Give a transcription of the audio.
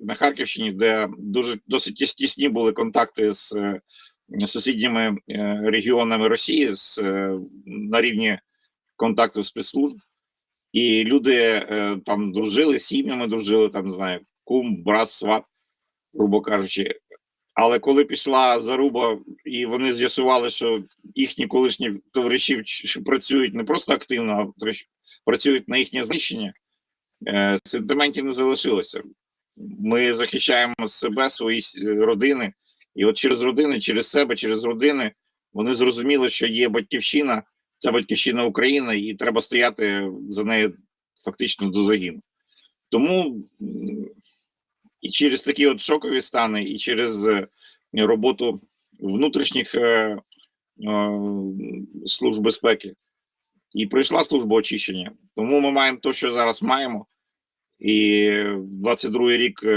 на Харківщині, де дуже досить тісні були контакти з е, сусідніми е, регіонами Росії з, е, на рівні контакту спецслужб, і люди там дружили, сім'ями дружили, там не знаю, кум, брат, сват, грубо кажучи. Але коли пішла заруба, і вони з'ясували, що їхні колишні товариші працюють не просто активно, а працюють на їхнє знищення, сентиментів не залишилося. Ми захищаємо себе, свої родини, і от через родини, через себе, через родини вони зрозуміли, що є батьківщина, ця батьківщина Україна, і треба стояти за нею фактично до загину. Тому і через такі от шокові стани, і через е, роботу внутрішніх е, е, служб безпеки. І прийшла служба очищення. Тому ми маємо те, що зараз маємо. І 22-й рік е,